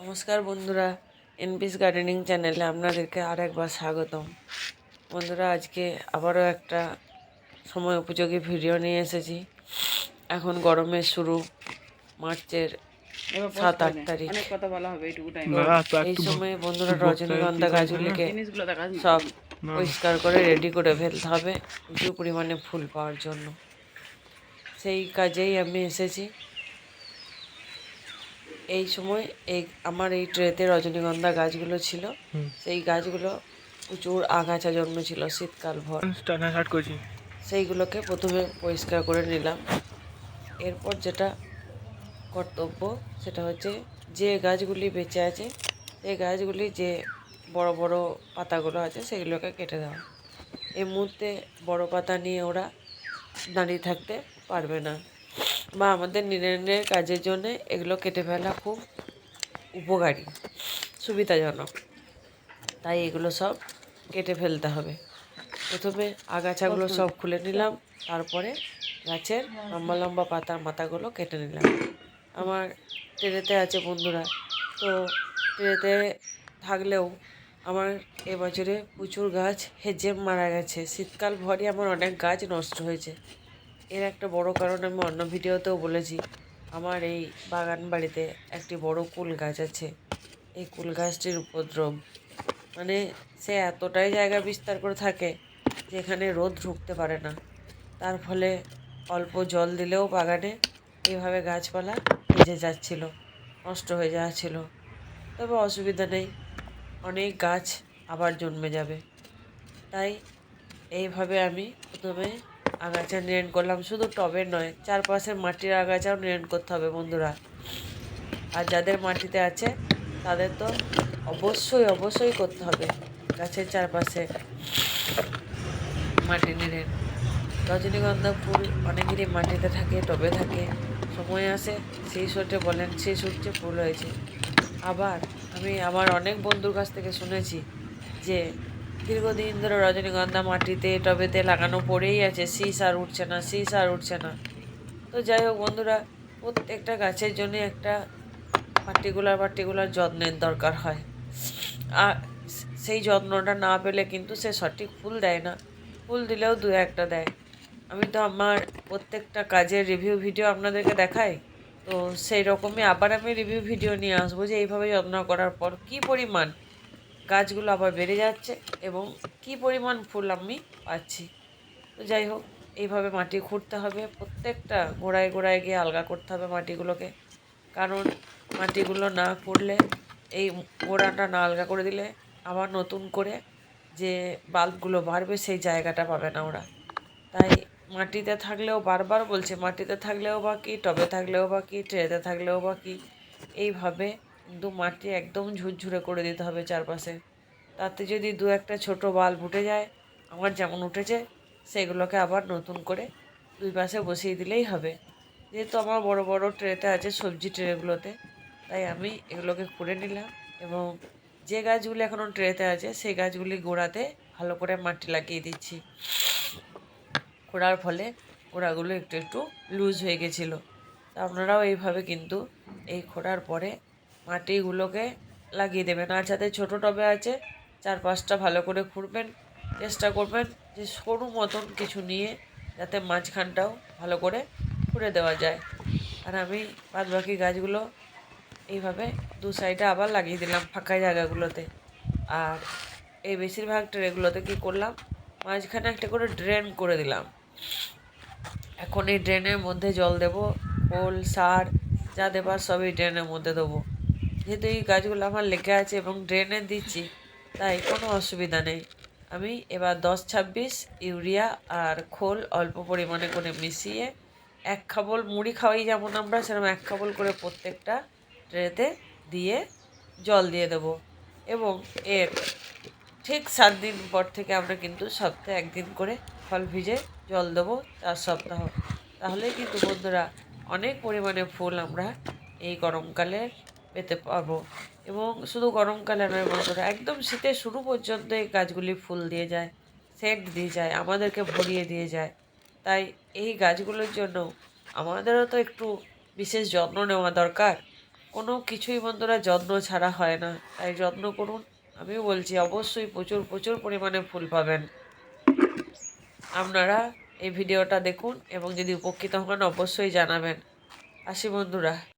নমস্কার বন্ধুরা এনপিস গার্ডেনিং চ্যানেলে আপনাদেরকে আর একবার স্বাগতম। বন্ধুরা আজকে আবারও একটা সময় উপযোগী ভিডিও নিয়ে এসেছি। এখন গরমের শুরু মার্চের সাত আট তারিখ। এই সময় বন্ধুরা রজনীগন্ধা গাছগুলিকে যাচ্ছে। সব পরিষ্কার করে রেডি করে ফেলতে হবে। প্রচুর পরিমাণে ফুল পাওয়ার জন্য। সেই কাজেই আমি এসেছি। এই সময় এই আমার এই ট্রেতে রজনীগন্ধা গাছগুলো ছিল। সেই গাছগুলো প্রচুর আগাছা জন্মেছিল শীতকাল ভর। সেইগুলোকে প্রথমে পরিষ্কার করে নিলাম। এরপর যেটা কর্তব্য সেটা হচ্ছে যে গাছগুলি বেঁচে আছে সেই গাছগুলি যে বড় বড় পাতাগুলো আছে সেগুলোকে কেটে দেওয়া এই মুহূর্তে বড় পাতা নিয়ে ওরা দাঁড়িয়ে থাকতে পারবে না। বা আমাদের নিরেনের কাজের জন্য এগুলো কেটে ফেলা খুব উপকারী সুবিধাজনক। তাই এগুলো সব কেটে ফেলতে হবে। প্রথমে আগাছাগুলো সব খুলে নিলাম তারপরে গাছের লম্বা লম্বা পাতার মাথাগুলো কেটে নিলাম। আমার ট্রেনেতে আছে বন্ধুরা তো ট্রেনেতে থাকলেও আমার এবছরে প্রচুর গাছ হেজে মারা গেছে। শীতকাল ভরই আমার অনেক গাছ নষ্ট হয়েছে। এর একটা বড় কারণ আমি অন্য ভিডিওতেও বলেছি। আমার এই বাগান বাড়িতে একটি বড় কুল গাছ আছে। এই কুল গাছটির উপদ্রব মানে সে এতটাই জায়গা বিস্তার করে থাকে যেখানে রোদ ঢুকতে পারে না। তার ফলে অল্প জল দিলেও বাগানে এইভাবে গাছপালা ভেজে যাচ্ছিল, নষ্ট হয়ে যাচ্ছিল। তবে অসুবিধা নেই, অনেক গাছ আবার জন্মে যাবে। তাই এইভাবে আমি প্রথমে আগাছা নির্ণ করলাম, শুধু টবে নয়, চারপাশের মাটির আগাছাও নির্ণ করতে হবে বন্ধুরা। আর যাদের মাটিতে আছে, তাদের তো অবশ্যই অবশ্যই করতে হবে গাছের চারপাশে মাটি নিড়েন রজনীগন্ধা ফুল অনেকেরই মাটিতে থাকে, টবে থাকে, সময় আসে, সেই সটে বলেন, সেই সূর্যে ফুল হয়েছে। আবার আমি আমার অনেক বন্ধুর কাছ থেকে শুনেছি যে দীর্ঘদিন ধরে রজনীগন্ধা মাটিতে টবেতে লাগানো পড়েই আছে। শীষ আর উঠছে না শীষ আর উঠছে না। তো যাই হোক বন্ধুরা, প্রত্যেকটা গাছের জন্য একটা পার্টিকুলার পার্টিকুলার যত্নের দরকার হয়। আর সেই যত্নটা না পেলে কিন্তু সে সঠিক ফুল দেয় না। ফুল দিলেও দু একটা দেয়। আমি তো আমার প্রত্যেকটা কাজের রিভিউ ভিডিও আপনাদেরকে দেখাই। তো সেই রকমই আবার আমি রিভিউ ভিডিও নিয়ে আসব যে এইভাবে যত্ন করার পর কি পরিমাণ গাছগুলো আবার বেড়ে যাচ্ছে এবং কি পরিমাণ ফুল আমি পাচ্ছি। তো যাই হোক, এইভাবে মাটি খুঁড়তে হবে। প্রত্যেকটা গোড়ায় গোড়ায় গিয়ে আলগা করতে হবে মাটিগুলোকে। কারণ মাটিগুলো না করলে এই গোড়াটা না আলগা করে দিলে আবার নতুন করে যে বাল্বগুলো বাড়বে সেই জায়গাটা পাবে না ওরা। তাই মাটিতে থাকলেও বারবার বলছে, মাটিতে থাকলেও বা কি, টবে থাকলেও বা কি, ট্রেতে থাকলেও বা কি, এইভাবে কিন্তু মাটি একদম ঝুরঝুরে করে দিতে হবে চারপাশে। তাতে যদি দু একটা ছোট বাল্ব উঠে যায়, আমার যেমন উঠেছে, সেগুলোকে আবার নতুন করে দুই পাশে বসিয়ে দিলেই হবে। যেহেতু আমার বড় বড় ট্রেতে আছে সবজি ট্রেগুলোতে, তাই আমি এগুলোকে করে নিলাম এবং যে গাছগুলি এখনও ট্রেতে আছে, সেই গাছগুলি গোড়াতে ভালো করে মাটি লাগিয়ে দিচ্ছি। খোঁড়ার ফলে গোড়াগুলো একটু একটু লুজ হয়ে গেছিল। তা আপনারাও এইভাবে কিন্তু এই খোঁড়ার পরে মাটিগুলোকে লাগিয়ে দেবেন। আর যাতে ছোটো টবে আছে চার পাঁচটা ভালো করে খুঁড়বেন, চেষ্টা করবেন যে সরু মতন কিছু নিয়ে যাতে মাঝখানটাও ভালো করে খুঁড়ে দেওয়া যায়। আর আমি বাদ বাকি গাছগুলো এইভাবে দু সাইডে আবার লাগিয়ে দিলাম ফাঁকা জায়গাগুলোতে। আর এই বেশিরভাগ ট্রেগুলোতে কী করলাম, মাঝখানে একটা করে ড্রেন করে দিলাম। এখন এই ড্রেনের মধ্যে জল দেব, খোল, সার, যা দেবার সব এই ড্রেনের মধ্যে দেবো। যেহেতু এই গাছগুলো আমার লেগে আছে এবং ড্রেনে দিচ্ছি, তাই কোনো অসুবিধা নেই। আমি এবার দশ ছাব্বিশ ইউরিয়া আর খোল অল্প পরিমাণে করে মিশিয়ে এক খাবল মুড়ি খাওয়াই যেমন আমরা, সেরকম এক খাবল করে প্রত্যেকটা ট্রেতে দিয়ে জল দিয়ে দেবো। এবং এর ঠিক সাত দিন পর থেকে আমরা কিন্তু সপ্তাহে একদিন করে ফল ভিজে জল দেবো চার সপ্তাহ। তাহলে কিন্তু বন্ধুরা, অনেক পরিমাণে ফুল আমরা এই গরমকালে পেতে পারব। এবং শুধু গরমকালে নয় বন্ধুরা একদম শীতের শুরু পর্যন্ত এই গাছগুলি ফুল দিয়ে যায় সেন্ট দিয়ে যায়, আমাদেরকে ভরিয়ে দিয়ে যায়। তাই এই গাছগুলোর জন্য আমাদেরও তো একটু বিশেষ যত্ন নেওয়া দরকার। কোনো কিছুই বন্ধুরা যত্ন ছাড়া হয় না। তাই যত্ন করুন। আমিও বলছি, অবশ্যই প্রচুর প্রচুর পরিমাণে ফুল পাবেন। আপনারা এই ভিডিওটা দেখুন এবং যদি উপকৃত হন, অবশ্যই জানাবেন। আসি বন্ধুরা।